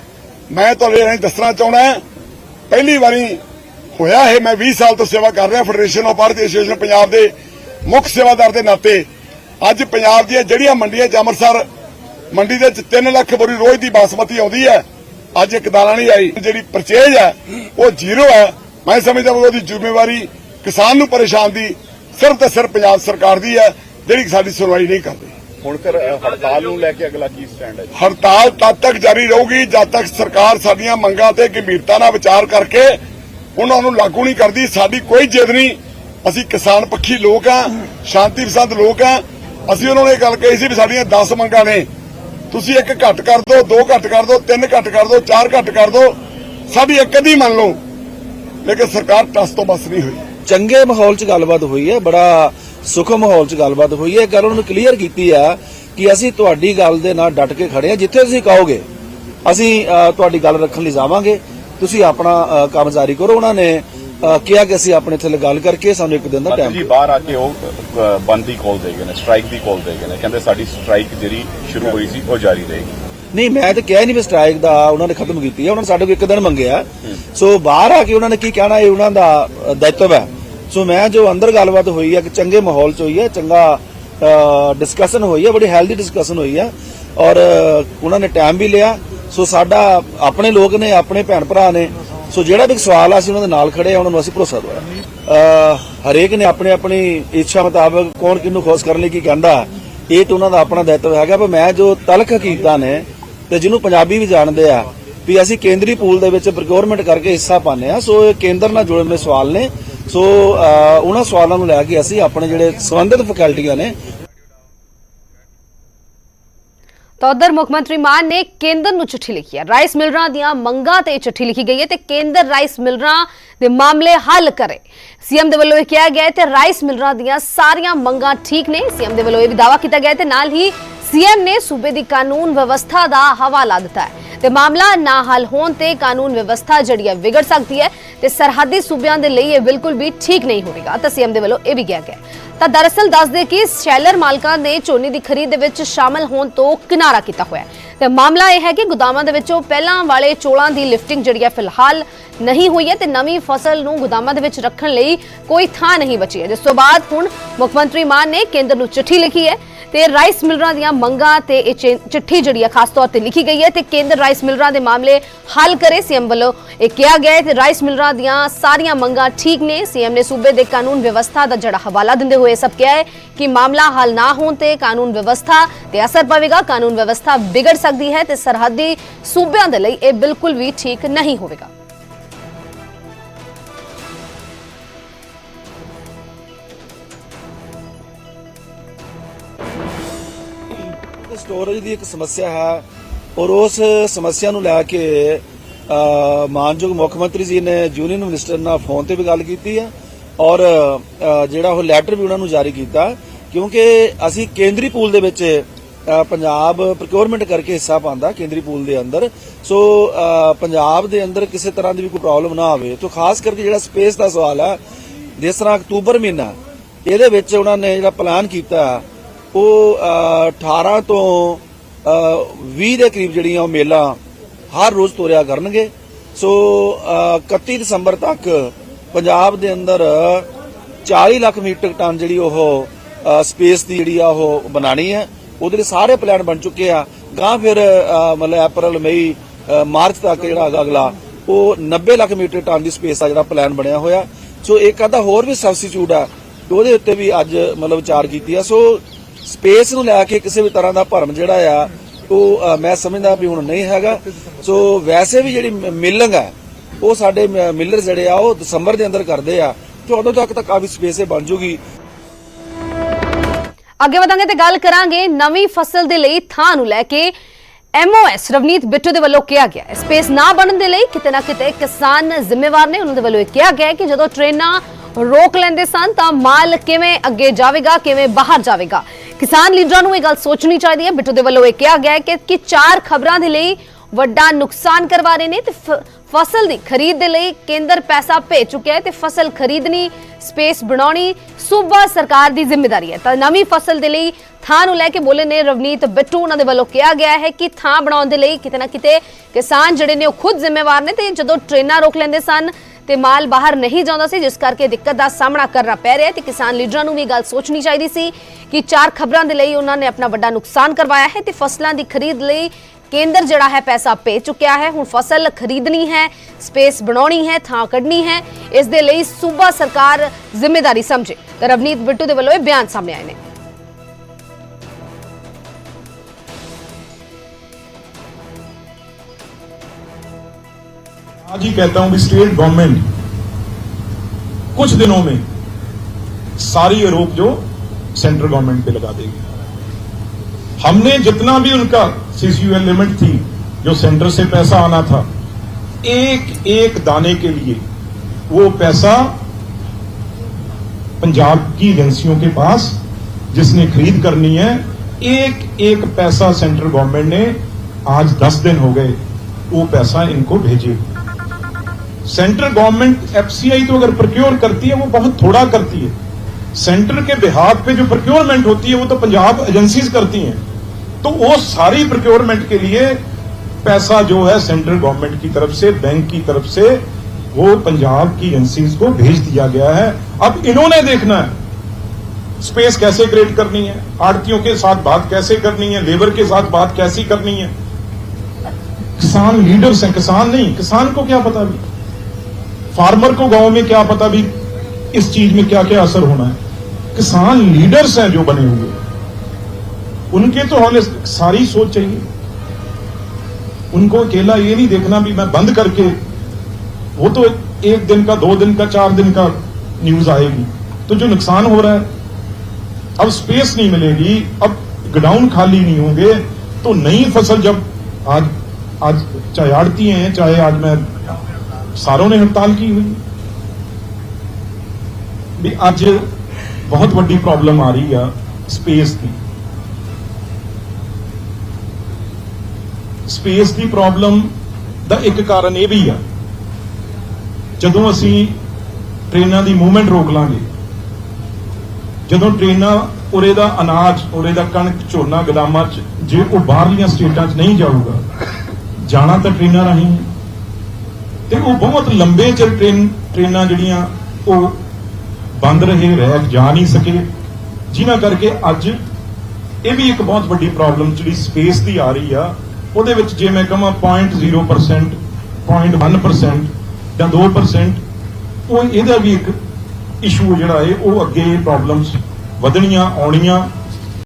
ਮੈਂ ਤੁਹਾਨੂੰ ਇਹ ਦੱਸਣਾ ਚਾਹੁੰਦਾ ਪਹਿਲੀ ਵਾਰੀ ਹੋਇਆ ਇਹ। ਮੈਂ 20 ਸਾਲ ਤੋਂ ਸੇਵਾ ਕਰ ਰਿਹਾ federation of Bharti association Punjab ਦੇ ਮੁੱਖ ਸੇਵਾਦਾਰ ਦੇ ਨਾਤੇ ਅੱਜ ਪੰਜਾਬ ਦੀਆਂ ਜਿਹੜੀਆਂ ਮੰਡੀਆਂ 'ਚ ਅੰਮ੍ਰਿਤਸਰ ਮੰਡੀ ਦੇ ਵਿੱਚ 3 ਲੱਖ ਬੋਰੀ ਰੋਜ਼ ਦੀ ਬਾਸਮਤੀ ਆਉਂਦੀ ਹੈ। ਅੱਜ ਇੱਕ ਦਾਣਾ ਨਹੀਂ ਆਈ। ਜਿਹੜੀ ਪਰਚੇਜ ਹੈ ਉਹ ਜ਼ੀਰੋ ਹੈ। ਮੈਂ ਸਮਝਦਾ ਉਹਦੀ ਜ਼ਿੰਮੇਵਾਰੀ ਕਿਸਾਨ ਨੂੰ ਪਰੇਸ਼ਾਨ ਦੀ ਸਿਰਫ ਤੇ ਸਿਰਫ ਪੰਜਾਬ ਸਰਕਾਰ ਦੀ ਹੈ ਜਿਹੜੀ ਸਾਡੀ ਸੁਣਵਾਈ ਨਹੀਂ ਕਰਦੀ। ਹੁਣ ਕਰ ਹੜਤਾਲ ਨੂੰ ਲੈ ਕੇ ਅਗਲਾ ਕੀ ਸਟੈਂਡ ਹੈ ਹੜਤਾਲ ਤਦ ਤੱਕ ਜਾਰੀ ਰਹੂਗੀ ਜਦ ਤੱਕ ਸਰਕਾਰ ਸਾਡੀਆਂ ਮੰਗਾਂ ਤੇ ਗੰਭੀਰਤਾ ਨਾਲ ਵਿਚਾਰ ਕਰਕੇ ਉਹਨਾਂ ਨੂੰ ਲਾਗੂ ਨਹੀਂ ਕਰਦੀ। ਸਾਡੀ ਕੋਈ ਜਿੱਦ ਨਹੀਂ ਅਸੀਂ ਕਿਸਾਨ ਪੱਖੀ ਲੋਕ ਆ, ਸ਼ਾਂਤੀ ਪਸੰਦ ਲੋਕ ਆ। ਅਸੀਂ ਉਹਨਾਂ ਨੂੰ ਇਹ ਗੱਲ ਕਹੀ ਸੀ ਵੀ ਸਾਡੀਆਂ 10 ਮੰਗਾਂ ਨੇ। ਤੁਸੀਂ ਇੱਕ ਘੱਟ ਕਰ ਦਿਓ ਦੋ ਘੱਟ ਕਰ ਦਿਓ ਤਿੰਨ ਘੱਟ ਕਰ ਦਿਓ ਚਾਰ ਘੱਟ ਕਰ ਦਿਓ ਸਾਡੀ ਇੱਕ ਅੱਧੀ ਮੰਨ ਲਓ। ਲੇਕਿਨ ਸਰਕਾਰ ਟਸ ਤੋਂ ਬਸ ਨਹੀਂ ਹੋਈ। ਚੰਗੇ ਮਾਹੌਲ 'ਚ ਗੱਲਬਾਤ ਹੋਈ ਹੈ, ਬੜਾ ਸੁਖਮ ਮਾਹੌਲ 'ਚ ਗੱਲਬਾਤ ਹੋਈ ਹੈ। ਗੱਲ ਉਹਨਾਂ ਨੂੰ ਕਲੀਅਰ ਕੀਤੀ ਆ ਕਿ ਅਸੀਂ ਤੁਹਾਡੀ ਗੱਲ ਦੇ ਨਾਲ ਡਟ ਕੇ ਖੜੇ ਆ ਜਿੱਥੇ ਤੁਸੀਂ ਕਹੋਗੇ, ਅਸੀਂ ਤੁਹਾਡੀ ਗੱਲ ਰੱਖਣ ਲਈ ਜਾਵਾਂਗੇ। ਤੁਸੀਂ ਆਪਣਾ ਕੰਮ ਜਾਰੀ ਕਰੋ। ਉਹਨਾਂ ਨੇ ਕਿਹਾ ਕਿ ਅਸੀਂ ਆਪਣੇ ਥੱਲੇ ਗੱਲ ਕਰਕੇ ਸਾਨੂੰ ਇੱਕ ਦਿਨ ਦਾ ਟਾਈਮ ਜੀ ਬਾਹਰ ਆ ਕੇ ਉਹ ਬੰਦ ਦੀ ਕਾਲ ਦੇ ਗਏ ਨੇ ਸਟ੍ਰਾਈਕ ਦੀ ਕਾਲ ਦੇ ਗਏ ਨੇ। ਕਹਿੰਦੇ ਸਾਡੀ ਸਟ੍ਰਾਈਕ ਜਿਹੜੀ ਸ਼ੁਰੂ ਹੋਈ ਸੀ ਉਹ ਜਾਰੀ ਰਹੇਗੀ। ਨਹੀਂ ਮੈਂ ਤਾਂ ਕਿਹਾ ਨਹੀਂ ਵੀ ਸਟ੍ਰਾਈਕ ਦਾ ਉਹਨਾਂ ਨੇ ਖਤਮ ਕੀਤੀ ਹੈ ਉਹਨਾਂ ਨੇ ਸਾਡੇ ਕੋਲ ਇੱਕ ਦਿਨ ਮੰਗਿਆ। ਸੋ ਬਾਹਰ ਆ ਕੇ ਉਹਨਾਂ ਨੇ ਕੀ ਕਹਿਣਾ ਇਹ ਉਹਨਾਂ ਦਾ ਦਾਇਿਤਵ ਹੈ। ਸੋ ਮੈਂ ਜੋ ਅੰਦਰ ਗੱਲਬਾਤ ਹੋਈ ਹੈ ਕਿ ਚੰਗੇ ਮਾਹੌਲ 'ਚ ਹੋਈ ਹੈ ਚੰਗਾ ਡਿਸਕਸ਼ਨ ਹੋਈ ਹੈ ਬੜੀ ਹੈਲਦੀ ਡਿਸਕਸ਼ਨ ਹੋਈ ਹੈ ਔਰ ਉਹਨਾਂ ਨੇ ਟਾਈਮ ਵੀ ਲਿਆ। ਸੋ ਸਾਡਾ ਆਪਣੇ ਲੋਕ ਨੇ ਆਪਣੇ ਭੈਣ ਭਰਾ ਨੇ ਸੋ ਜਿਹੜਾ ਵੀ ਸਵਾਲ ਆ ਅਸੀਂ ਉਹਨਾਂ ਦੇ ਨਾਲ ਖੜੇ ਆ ਉਹਨਾਂ ਨੂੰ ਅਸੀਂ ਭਰੋਸਾ ਦਵਾਇਆ ਹਰੇਕ ਨੇ ਆਪਣੇ ਆਪਣੀ ਇੱਛਾ ਮੁਤਾਬਕ ਕੌਣ ਕਿਹਨੂੰ ਖੁਸ਼ ਕਰਨ ਲਈ ਕੀ ਕਹਿੰਦਾ ਇਹ ਤਾਂ ਉਹਨਾਂ ਦਾ ਆਪਣਾ ਦਾਇਿਤਵ ਹੈਗਾ ਪਰ ਮੈਂ ਜੋ ਤਲਖ ਹਕੀਕਤਾਂ ਨੇ ਤੇ ਜਿਹਨੂੰ ਪੰਜਾਬੀ ਵੀ ਜਾਣਦੇ ਆ ਵੀ ਅਸੀਂ ਕੇਂਦਰੀ ਪੂਲ ਦੇ ਵਿੱਚ ਪ੍ਰੋਕਿਉਰਮੈਂਟ ਕਰਕੇ ਹਿੱਸਾ ਪਾਉਂਦੇ ਆ ਸੋ ਇਹ ਕੇਂਦਰ ਨਾਲ ਜੁੜੇ ਹੋਏ ਸਵਾਲ ਨੇ। ਸੋ ਅ, ਉਹਨਾਂ ਸਵਾਲਾਂ ਨੂੰ ਲੈ ਕੇ ਅਸੀਂ ਆਪਣੇ ਜਿਹੜੇ ਸੰਬੰਧਿਤ ਫੈਕਲਟੀਆਂ ਨੇ ਤਾਂ ਉਧਰ ਮੁੱਖ ਮੰਤਰੀ ਮਾਨ ਨੇ ਕੇਂਦਰ ਨੂੰ ਚਿੱਠੀ ਲਿਖੀ ਹੈ। ਰਾਈਸ ਮਿਲਰਾਂ ਦੀਆਂ ਮੰਗਾਂ ਤੇ ਇਹ ਚਿੱਠੀ ਲਿਖੀ ਗਈ ਹੈ ਤੇ ਕੇਂਦਰ ਰਾਈਸ ਮਿਲਰਾਂ ਦੇ ਮਾਮਲੇ ਹੱਲ ਕਰੇ। ਸੀਐਮ ਦੇ ਵੱਲੋਂ ਇਹ ਕਿਹਾ ਗਿਆ ਹੈ ਤੇ ਰਾਈਸ ਮਿਲਰਾਂ ਦੀਆਂ ਸਾਰੀਆਂ ਮੰਗਾਂ ਠੀਕ ਨੇ। ਸੀਐਮ ਦੇ ਵੱਲੋਂ ਇਹ ਵੀ ਦਾਅਵਾ ਕੀਤਾ ਗਿਆ ਹੈ ਤੇ ਨਾਲ ਹੀ ਸੀਐਮ ਨੇ ਸੂਬੇ ਦੀ ਕਾਨੂੰਨ ਵਿਵਸਥਾ ਦਾ ਹਵਾਲਾ ਦਿੱਤਾ ਹੈ। ਤੇ ਮਾਮਲਾ ਨਾ ਹੱਲ ਹੋਣ ਤੇ ਕਾਨੂੰਨ ਵਿਵਸਥਾ ਜਿਹੜੀ ਹੈ ਵਿਗੜ ਸਕਦੀ ਹੈ ਤੇ ਸਰਹੱਦੀ ਸੂਬਿਆਂ ਦੇ ਲਈ ਇਹ ਬਿਲਕੁਲ ਵੀ ਠੀਕ ਨਹੀਂ ਹੋਵੇਗਾ। ਤਾਂ ਸੀਐਮ ਦੇ ਵੱਲੋਂ ਇਹ ਵੀ ਕਿਹਾ ਗਿਆ ਤਾਂ ਦਰਅਸਲ ਦੱਸਦੇ ਕਿ ਸ਼ੈਲਰ ਮਾਲਕਾਂ ਨੇ ਝੋਨੇ ਦੀ ਖਰੀਦ ਦੇ ਵਿੱਚ ਸ਼ਾਮਲ ਹੋਣ ਤੋਂ ਕਿਨਾਰਾ ਕੀਤਾ ਹੋਇਆ ਹੈ। ਤੇ ਮਾਮਲਾ ਇਹ ਹੈ ਕਿ ਗੋਦਾਮਾਂ ਦੇ ਵਿੱਚੋਂ ਪਹਿਲਾਂ ਵਾਲੇ ਚੋਲਾਂ ਦੀ ਲਿਫਟਿੰਗ ਜਿਹੜੀ ਹੈ ਫਿਲਹਾਲ ਨਹੀਂ ਹੋਈ ਹੈ ਤੇ ਨਵੀਂ ਫਸਲ ਨੂੰ ਗੋਦਾਮਾਂ ਦੇ ਵਿੱਚ ਰੱਖਣ ਲਈ ਕੋਈ ਥਾਂ ਨਹੀਂ ਬਚੀ ਹੈ। ਜਿਸ ਤੋਂ ਬਾਅਦ ਹੁਣ ਮੁੱਖ ਮੰਤਰੀ ਮਾਨ ਨੇ ਕੇਂਦਰ ਨੂੰ ਚਿੱਠੀ ਲਿਖੀ ਹੈ ਤੇ ਰਾਈਸ ਮਿਲਰਾਂ ਦੀਆਂ ਮੰਗਾਂ ਤੇ ਇਹ ਚਿ- ਚਿੱਠੀ ਜਿਹੜੀ ਹੈ ਖਾਸ ਤੌਰ ਤੇ ਲਿਖੀ ਗਈ ਹੈ ਤੇ ਕੇਂਦਰ ਰਾਈਸ ਮਿਲਰਾਂ ਦੇ ਮਾਮਲੇ ਹੱਲ ਕਰੇ ਸੀਐਮ ਵੱਲੋਂ ਇਹ ਕਿਹਾ ਗਿਆ ਹੈ ਤੇ ਰਾਈਸ ਮਿਲਰਾਂ ਦੀਆਂ ਸਾਰੀਆਂ ਮੰਗਾਂ ਠੀਕ ਨੇ। ਸੀਐਮ ਨੇ ਸੂਬੇ ਦੇ ਕਾਨੂੰਨ ਵਿਵਸਥਾ ਦਾ ਜਿਹੜਾ ਹਵਾਲਾ ਦਿੰਦੇ ਹੋਏ ਸਭ ਕਿਹਾ ਹੈ ਕਿ ਮਾਮਲਾ ਹੱਲ ਨਾ ਹੋਣ ਤੇ ਕਾਨੂੰਨ ਵਿਵਸਥਾ ਤੇ ਅਸਰ ਪਵੇਗਾ, ਕਾਨੂੰਨ ਵਿਵਸਥਾ ਵਿਗੜ ਸਕਦੀ ਹੈ ਤੇ ਸਰਹੱਦੀ ਸੂਬਿਆਂ ਦੇ ਲਈ ਇਹ ਬਿਲਕੁਲ ਵੀ ਠੀਕ ਨਹੀਂ ਹੋਵੇਗਾ। ਸਟੋਰੇਜ ਦੀ ਇੱਕ ਸਮੱਸਿਆ ਹੈ ਔਰ ਉਸ ਸਮੱਸਿਆ ਨੂੰ ਲੈ ਕੇ ਮਾਨਯੋਗ ਮੁੱਖ ਮੰਤਰੀ ਜੀ ਨੇ ਯੂਨੀਅਨ ਮਿਨਿਸਟਰ ਨਾਲ ਫੋਨ ਤੇ ਵੀ ਗੱਲ ਕੀਤੀ ਹੈ ਔਰ ਜਿਹੜਾ ਉਹ ਲੈਟਰ ਵੀ ਉਹਨਾਂ ਨੂੰ ਜਾਰੀ ਕੀਤਾ ਕਿਉਂਕਿ ਅਸੀਂ ਕੇਂਦਰੀ ਪੂਲ ਦੇ ਵਿੱਚ ਪੰਜਾਬ ਪ੍ਰੋਕਿਉਰਮੈਂਟ ਕਰਕੇ ਹਿੱਸਾ ਪਾਉਂਦਾ ਕੇਂਦਰੀ ਪੂਲ ਦੇ ਅੰਦਰ। ਸੋ ਪੰਜਾਬ ਦੇ ਅੰਦਰ ਕਿਸੇ ਤਰ੍ਹਾਂ ਦੀ ਵੀ ਕੋਈ ਪ੍ਰੋਬਲਮ ਨਾ ਆਵੇ ਤੋਂ ਖਾਸ ਕਰਕੇ ਜਿਹੜਾ ਸਪੇਸ ਦਾ ਸਵਾਲ ਹੈ ਜਿਸ ਤਰ੍ਹਾਂ ਅਕਤੂਬਰ ਮਹੀਨਾ, ਇਹਦੇ ਵਿੱਚ ਉਹਨਾਂ ਨੇ ਜਿਹੜਾ ਪਲਾਨ ਕੀਤਾ ਉਹ ਅ, 18 ਤੋਂ ਅ, 20 ਦੇ ਕਰੀਬ ਜਿਹੜੀਆਂ ਉਹ ਮੇਲਾ ਹਰ ਰੋਜ਼ ਤੋਰਿਆ ਕਰਨਗੇ। ਸੋ ਅ, 31 ਦਸੰਬਰ ਤੱਕ ਪੰਜਾਬ ਦੇ ਅੰਦਰ 40 ਲੱਖ ਮੀਟਰ ਟਨ ਜਿਹੜੀ ਉਹ ਸਪੇਸ ਦੀ ਜਿਹੜੀ ਆ ਉਹ ਬਣਾਣੀ ਹੈ। ਉਹਦੇ ਲਈ ਸਾਰੇ ਪਲਾਨ ਬਣ ਚੁੱਕੇ ਆ। ਗਾਂ ਫਿਰ ਮਤਲਬ ਅਪ੍ਰੈਲ ਮਈ ਮਾਰਚ ਤੱਕ ਜਿਹੜਾ ਹੈਗਾ ਅਗਲਾ ਉਹ 90 ਲੱਖ ਮੀਟਰ ਟਨ ਦੀ ਸਪੇਸ ਦਾ ਜਿਹੜਾ ਪਲਾਨ ਬਣਿਆ ਹੋਇਆ। ਸੋ ਇੱਕ ਅੱਧਾ ਹੋਰ ਵੀ ਸਬਸਟੀਟਿਊਟ ਆ ਉਹਦੇ ਉੱਤੇ ਵੀ ਅੱਜ ਮਤਲਬ ਵਿਚਾਰ ਕੀਤੀ ਆ। ਸੋ ਸਪੇਸ ਨੂੰ ਲੈ ਕੇ ਕਿਸੇ ਵੀ ਤਰ੍ਹਾਂ ਦਾ ਭਰਮ ਜਿਹੜਾ ਆ, ਉਹ ਮੈਂ ਸਮਝਦਾ ਵੀ ਹੁਣ ਨਹੀਂ ਹੈਗਾ। ਸੋ ਵੈਸੇ ਵੀ ਜਿਹੜੀ ਮਿਲਿੰਗ ਹੈ ਉਹ ਸਾਡੇ ਮਿਲਰ ਜਿਹੜੇ ਆ, ਉਹ ਦਸੰਬਰ ਦੇ ਅੰਦਰ ਕਰਦੇ ਆ। ਤੇ ਉਦੋਂ ਤੱਕ ਤਾਂ ਕਾਫੀ ਸਪੇਸ ਇਹ ਬਣ ਜੂਗੀ। ਅੱਗੇ ਵਧਾਂਗੇ ਤੇ ਗੱਲ ਕਰਾਂਗੇ ਨਵੀਂ ਫਸਲ ਦੇ ਲਈ ਥਾਂ ਨੂੰ ਲੈ ਕੇ। ਐਮਓਐਸ ਰਵਨੀਤ ਬਿੱਟੂ ਦੇ ਵੱਲੋਂ ਕਿਹਾ ਗਿਆ ਹੈ। ਸਪੇਸ ਨਾ ਬਣਨ ਦੇ ਲਈ ਕਿਤੇ ਨਾ ਕਿਤੇ ਕਿਸਾਨ ਜ਼ਿੰਮੇਵਾਰ ਨੇ। ਉਹਨਾਂ ਦੇ ਵੱਲੋਂ ਇਹ ਕਿਹਾ ਗਿਆ ਕਿ ਜਦੋਂ ਟ੍ਰੇਨਾਂ ਰੋਕ ਲੈਂਦੇ ਸਨ ਤਾਂ ਮਾਲ ਕਿਵੇਂ ਅੱਗੇ ਜਾਵੇਗਾ, ਕਿਵੇਂ ਬਾਹਰ ਜਾਵੇਗਾ? ਕਿਸਾਨ ਲੀਡਰਾਂ ਨੂੰ ਇਹ ਗੱਲ ਸੋਚਣੀ ਚਾਹੀਦੀ ਹੈ। ਬਿੱਟੂ ਦੇ ਵੱਲੋਂ ਇਹ ਕਿਹਾ ਗਿਆ ਹੈ ਕਿ ਚਾਰ ਖਬਰਾਂ ਦੇ ਲਈ ਵੱਡਾ ਨੁਕਸਾਨ ਕਰਵਾ ਰਹੇ ਨੇ ਤੇ ਫਸਲ ਦੀ ਖਰੀਦ ਦੇ ਲਈ ਕੇਂਦਰ ਪੈਸਾ ਭੇਜ ਚੁੱਕਿਆ ਹੈ ਤੇ ਫਸਲ ਖਰੀਦਣੀ, ਸਪੇਸ ਬਣਾਉਣੀ ਸੂਬਾ ਸਰਕਾਰ ਦੀ ਜ਼ਿੰਮੇਵਾਰੀ ਹੈ। ਤਾਂ ਨਵੀਂ ਫਸਲ ਦੇ ਲਈ ਥਾਂ ਨੂੰ ਲੈ ਕੇ ਬੋਲੇ ਨੇ ਰਵਨੀਤ ਬਿੱਟੂ। ਉਹਨਾਂ ਦੇ ਵੱਲੋਂ ਕਿਹਾ ਗਿਆ ਹੈ ਕਿ ਥਾਂ ਬਣਾਉਣ ਦੇ ਲਈ ਕਿਤੇ ਨਾ ਕਿਤੇ ਕਿਸਾਨ ਜਿਹੜੇ ਨੇ ਉਹ ਖੁਦ ਜ਼ਿੰਮੇਵਾਰ ਨੇ ਤੇ ਜਦੋਂ ਟ੍ਰੇਨਾਂ ਰੋਕ ਲੈਂਦੇ ਸਨ ਤੇ ਮਾਲ ਬਾਹਰ ਨਹੀਂ ਜਾਂਦਾ ਸੀ, ਜਿਸ ਕਰਕੇ ਦਿੱਕਤ ਦਾ ਸਾਹਮਣਾ ਕਰਨਾ ਪੈ ਰਿਹਾ ਹੈ ਤੇ ਕਿਸਾਨ ਲੀਡਰਾਂ ਨੂੰ ਵੀ ਇਹ ਗੱਲ ਸੋਚਣੀ ਚਾਹੀਦੀ ਸੀ ਕਿ ਚਾਰ ਖਬਰਾਂ ਦੇ ਲਈ ਉਹਨਾਂ ਨੇ ਆਪਣਾ ਵੱਡਾ ਨੁਕਸਾਨ ਕਰਵਾਇਆ ਹੈ ਤੇ ਫਸਲਾਂ ਦੀ ਖਰੀਦ ਲਈ ਕੇਂਦਰ ਜਿਹੜਾ ਹੈ ਪੈਸਾ ਭੇਜ ਚੁੱਕਿਆ ਹੈ। ਹੁਣ ਫਸਲ ਖਰੀਦਣੀ ਹੈ, ਸਪੇਸ ਬਣਾਉਣੀ ਹੈ, ਥਾਂ ਕੱਢਣੀ ਹੈ, ਇਸ ਦੇ ਲਈ ਸੂਬਾ ਸਰਕਾਰ ਜ਼ਿੰਮੇਵਾਰੀ ਸਮਝੇ। ਤਾਂ ਰਵਨੀਤ ਬਿੱਟੂ ਦੇ ਵੱਲੋਂ ਇਹ ਬਿਆਨ ਸਾਹਮਣੇ ਆਏ ਨੇ। आज ही कहता हूँ कि स्टेट गवर्नमेंट कुछ दिनों में सारी आरोप जो सेंट्रल गवर्नमेंट पे लगा देगी। हमने जितना भी उनका सीसीयूएल लिमिट थी, जो सेंटर से पैसा आना था एक एक दाने के लिए वो पैसा पंजाब की एजेंसियों के पास जिसने खरीद करनी है एक एक पैसा सेंट्रल गवर्नमेंट ने आज दस दिन हो गए, वो पैसा इनको भेजे। सेंट्रल गवर्नमेंट एफसीआई तो अगर प्रोक्योर करती है, वो बहुत थोड़ा करती है। सेंटर के बिहार पे जो प्रोक्योरमेंट होती है, वो तो पंजाब एजेंसीज करती हैं। तो वो सारी प्रोक्योरमेंट के लिए पैसा जो है सेंट्रल गवर्नमेंट की तरफ़ से, बैंक की तरफ़ से, वो पंजाब की एजेंसीज को भेज दिया गया है। अब इन्होंने देखना है स्पेस कैसे क्रिएट करनी है आड़तियों के साथ बात कैसे करनी है लेबर के साथ बात कैसी करनी है? किसान लीडर्स हैं, किसान नहीं, किसान को क्या पता भी फार्मर को गाँव में क्या पता भी इस चीज़ में क्या क्या असर होना है। किसान लीडर्स हैं जो बने हुए। उनके तो हमें सारी सोच चाहिए। उनको अकेला ये नहीं देखना भी मैं बंद करके, वो तो एक दिन का, दो दिन का, चार दिन का न्यूज़ आएगी। तो जो नुकसान हो रहा है, अब स्पेस नहीं मिलेगी, अब गोडाउन खाली नहीं होंगे तो नई फ़सल जब आज आज चाहे आड़ती हैं, चाहे आज मैं ਸਾਰੋਂ ਨੇ ਹੜਤਾਲ ਕੀ ਹੋਈ? ਵੀ ਅੱਜ ਬਹੁਤ ਵੱਡੀ ਪ੍ਰੋਬਲਮ ਆ ਰਹੀ ਆ ਸਪੇਸ ਦੀ। ਸਪੇਸ ਦੀ ਪ੍ਰੋਬਲਮ ਦਾ ਇੱਕ ਕਾਰਨ ਇਹ ਵੀ ਆ, ਜਦੋਂ ਅਸੀਂ ਟ੍ਰੇਨਾਂ ਦੀ ਮੂਵਮੈਂਟ ਰੋਕ ਲਾਂਗੇ, ਜਦੋਂ ਟ੍ਰੇਨਾਂ ਉਰੇ ਦਾ ਅਨਾਜ, ਉਰੇ ਦਾ ਕਣਕ, ਝੋਨਾ, ਗਦਾਮਾਂ 'ਚ ਜੇ ਉਹ ਬਾਹਰਲੀਆਂ ਸਟੇਟਾਂ 'ਚ ਨਹੀਂ ਜਾਊਗਾ, ਜਾਣਾ ਤਾਂ ਟ੍ਰੇਨਾਂ ਰਾਹੀਂ ਤੇ ਉਹ ਬਹੁਤ ਲੰਬੇ ਚਿਰ ਟ੍ਰੇਨ, ਟ੍ਰੇਨਾਂ ਜਿਹੜੀਆਂ ਉਹ ਬੰਦ ਰਹੇ, ਰਹਿ ਜਾ ਨਹੀਂ ਸਕੇ। ਜਿਨ੍ਹਾਂ ਕਰਕੇ ਅੱਜ ਇਹ ਵੀ ਇੱਕ ਬਹੁਤ ਵੱਡੀ ਪ੍ਰੋਬਲਮ ਜਿਹੜੀ ਸਪੇਸ ਦੀ ਆ ਰਹੀ ਆ, ਉਹਦੇ ਵਿੱਚ ਜੇ ਮੈਂ ਕਹਾਂ 0.0% 0.1% ਜਾਂ 2% ਉਹ ਇਹਦਾ ਵੀ ਇੱਕ ਇਸ਼ੂ ਜਿਹੜਾ ਹੈ, ਉਹ ਅੱਗੇ ਪ੍ਰੋਬਲਮਸ ਵਧਣੀਆਂ, ਆਉਣੀਆਂ।